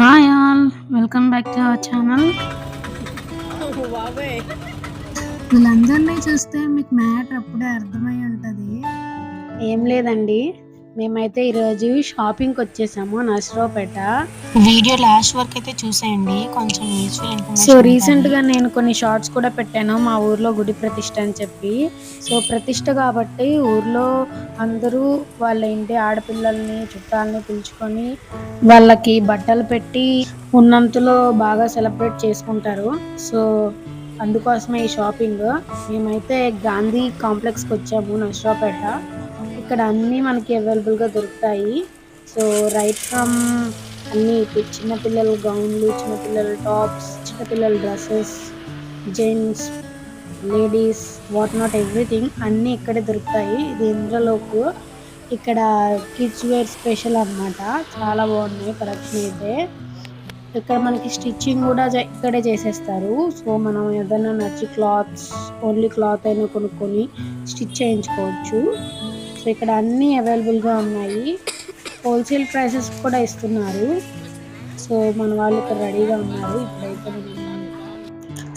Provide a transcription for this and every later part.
Hi all welcome back to our channel వీళ్ళందరినీ చూస్తే మీకు మ్యాటర్ అప్పుడే అర్థమై ఉంటుంది. ఏం లేదండి. మేమైతే ఈరోజు షాపింగ్కి వచ్చేసాము నర్సరావుపేట. వీడియో లాస్ట్ వరకు అయితే చూసేయండి కొంచెం యూస్ఫుల్ సో రీసెంట్గా నేను కొన్ని షార్ట్స్ కూడా పెట్టాను మా ఊర్లో గుడి ప్రతిష్ట అని చెప్పి. సో ప్రతిష్ట కాబట్టి ఊర్లో అందరూ వాళ్ళ ఇంటి ఆడపిల్లల్ని చుట్టాలని పిలుచుకొని వాళ్ళకి బట్టలు పెట్టి ఉన్నంతలో బాగా సెలబ్రేట్ చేసుకుంటారు. సో అందుకోసమే ఈ షాపింగ్ మేమైతే గాంధీ కాంప్లెక్స్కి వచ్చాము నర్సరావుపేట. ఇక్కడ అన్నీ మనకి అవైలబుల్గా దొరుకుతాయి. సో రైట్ ఫ్రమ్ అన్ని చిన్నపిల్లల గౌన్లు చిన్నపిల్లల టాప్స్ చిన్నపిల్లల dresses gents ladies what not everything అన్నీ ఇక్కడే దొరుకుతాయి. ఇది ఇంద్రలోకు. ఇక్కడ కిడ్స్ వేర్ స్పెషల్ అన్నమాట. చాలా బాగున్నాయి కలెక్షన్ అయితే. ఇక్కడ మనకి స్టిచ్చింగ్ కూడా ఇక్కడే చేసేస్తారు. సో మనం ఏదైనా నచ్చి క్లాత్స్ ఓన్లీ క్లాత్ అయినా కొనుక్కొని స్టిచ్ చేయించుకోవచ్చు. సో ఇక్కడ అన్నీ అవైలబుల్గా ఉన్నాయి. హోల్సేల్ ప్రైసెస్ కూడా ఇస్తున్నారు. సో మన వాళ్ళు ఇక్కడ రెడీగా ఉన్నారు. ఇప్పుడైతే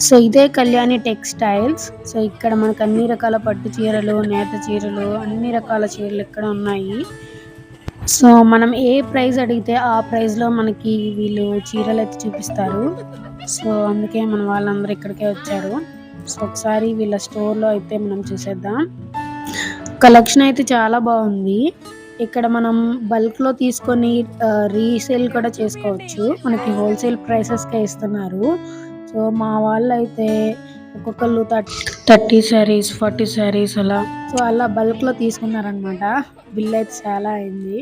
సో ఇదే కళ్యాణి టెక్స్టైల్స్. సో ఇక్కడ మనకు అన్ని రకాల పట్టు చీరలు నేత చీరలు అన్ని రకాల చీరలు ఇక్కడ ఉన్నాయి. సో మనం ఏ ప్రైస్ అడిగితే ఆ ప్రైస్లో మనకి వీళ్ళు చీరలు అయితే చూపిస్తారు. సో అందుకే మన వాళ్ళందరూ ఇక్కడికే వచ్చారు. సో ఒకసారి వీళ్ళ స్టోర్లో అయితే మనం చూసేద్దాం. కలెక్షన్ అయితే చాలా బాగుంది. ఇక్కడ మనం బల్క్లో తీసుకొని రీసేల్ కూడా చేసుకోవచ్చు. మనకి హోల్సేల్ ప్రైసెస్ కే ఇస్తున్నారు. సో మా వాళ్ళు అయితే ఒక్కొక్కళ్ళు థర్టీ శారీస్ ఫార్టీ శారీస్ అలా. సో అలా బల్క్లో తీసుకున్నారనమాట బిల్ అయితే చాలా అయింది.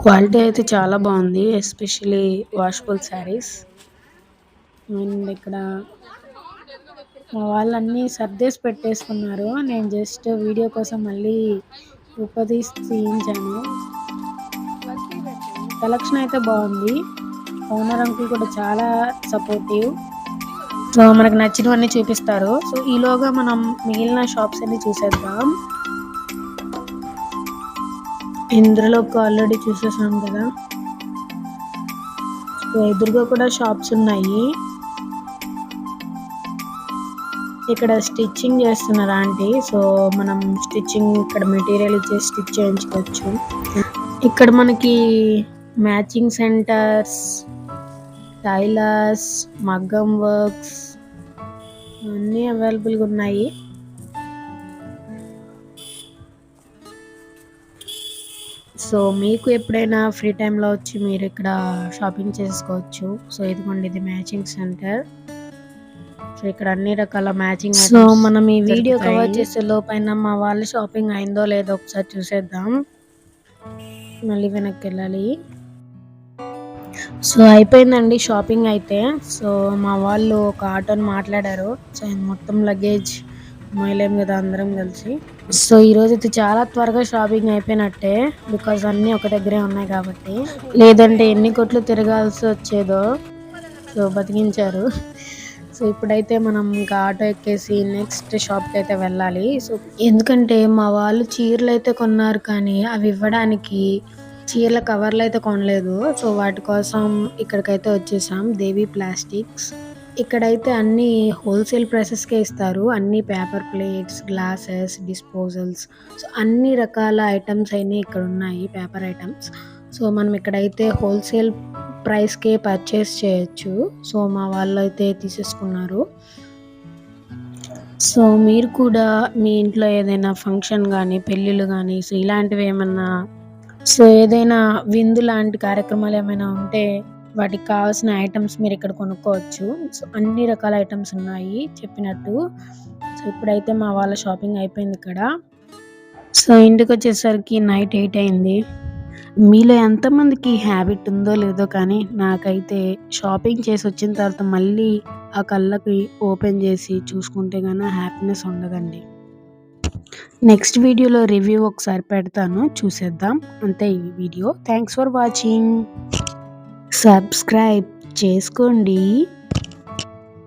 క్వాలిటీ అయితే చాలా బాగుంది ఎస్పెషలీ వాషబుల్ శారీస్. అండ్ ఇక్కడ వాళ్ళన్నీ సర్దేసి పెట్టేసుకున్నారు. నేను జస్ట్ వీడియో కోసం మళ్ళీ ఉపదీసి తీయించాను. కలెక్షన్ అయితే బాగుంది. ఓనర్ అంకుల్ కూడా చాలా సపోర్టివ్ సో మనకు నచ్చినవన్నీ చూపిస్తారు. సో ఈలోగా మనం మిగిలిన షాప్స్ అన్ని చూసేద్దాం. ఇందులో ఆల్రెడీ చూసేసాం కదా. సో ఎదురుగా కూడా షాప్స్ ఉన్నాయి. ఇక్కడ స్టిచ్చింగ్ చేస్తున్నారు ఆంటీ. సో మనం స్టిచ్చింగ్ ఇక్కడ మెటీరియల్ ఇచ్చి స్టిచ్ చేయించుకోవచ్చు. ఇక్కడ మనకి మ్యాచింగ్ సెంటర్స్ టైలర్స్ మగ్గం వర్క్స్ అన్నీ అవైలబుల్గా ఉన్నాయి. సో మీకు ఎప్పుడైనా ఫ్రీ టైంలో వచ్చి మీరు ఇక్కడ షాపింగ్ చేసుకోవచ్చు. సో ఇదిగోండి ఇది మ్యాచింగ్ సెంటర్. సో ఇక్కడ అన్ని రకాల మ్యాచింగ్ సో మనం ఈ వీడియో కవర్ చేసే లోపైన మా వాళ్ళు షాపింగ్ అయిందో లేదో ఒకసారి చూసేద్దాం. మళ్ళీ వెనక్కి వెళ్ళాలి సో అయిపోయిందండి షాపింగ్ అయితే. సో మా వాళ్ళు ఒక ఆటోని మాట్లాడారు. సో మొత్తం లగేజ్ మొయలేం కదా అందరం కలిసి. సో ఈ రోజు అయితే చాలా త్వరగా షాపింగ్ అయిపోయినట్టే బికాస్ అన్నీ ఒక దగ్గరే ఉన్నాయి కాబట్టి. లేదంటే ఎన్ని కొట్లు తిరగాల్సి వచ్చేదో. సో బతికించారు. సో ఇప్పుడైతే మనం ఇంకా ఆటో ఎక్కేసి నెక్స్ట్ షాప్కి అయితే వెళ్ళాలి. సో ఎందుకంటే మా వాళ్ళు చీరలు అయితే కొన్నారు కానీ అవి ఇవ్వడానికి చీరల కవర్లు అయితే కొనలేదు. సో వాటి కోసం ఇక్కడికైతే వచ్చేసాం దేవి ప్లాస్టిక్స్ ఇక్కడైతే అన్ని హోల్సేల్ ప్రైసెస్కే ఇస్తారు. అన్ని paper plates glasses disposals so అన్ని రకాల ఐటమ్స్ అయినాయి ఇక్కడ ఉన్నాయి పేపర్ ఐటమ్స్ సో మనం ఇక్కడైతే హోల్సేల్ ప్రైస్కే పర్చేస్ చేయొచ్చు. సో మా వాళ్ళు అయితే తీసేసుకున్నారు. సో మీరు కూడా మీ ఇంట్లో ఏదైనా ఫంక్షన్ కానీ పెళ్ళిళ్ళు కానీ సో ఇలాంటివి ఏమన్నా సో ఏదైనా విందు లాంటి కార్యక్రమాలు ఏమైనా ఉంటే వాటికి కావాల్సిన ఐటమ్స్ మీరు ఇక్కడ కొనుక్కోవచ్చు. సో అన్ని రకాల ఐటమ్స్ ఉన్నాయి చెప్పినట్టు. సో ఇప్పుడైతే మా వాళ్ళ షాపింగ్ అయిపోయింది ఇక్కడ. సో ఇంటికి వచ్చేసరికి నైట్ ఎయిట్ అయింది. మీలో ఎంతమందికి హ్యాబిట్ ఉందో లేదో కానీ నాకైతే షాపింగ్ చేసి వచ్చిన తర్వాత మళ్ళీ ఆ కళ్ళకి ఓపెన్ చేసి చూసుకుంటే కానీ హ్యాపీనెస్ ఉండదండి. నెక్స్ట్ వీడియోలో రివ్యూ ఒకసారి పెడతాను చూసేద్దాం. అంతే ఈ video thanks for watching subscribe చేసుకోండి.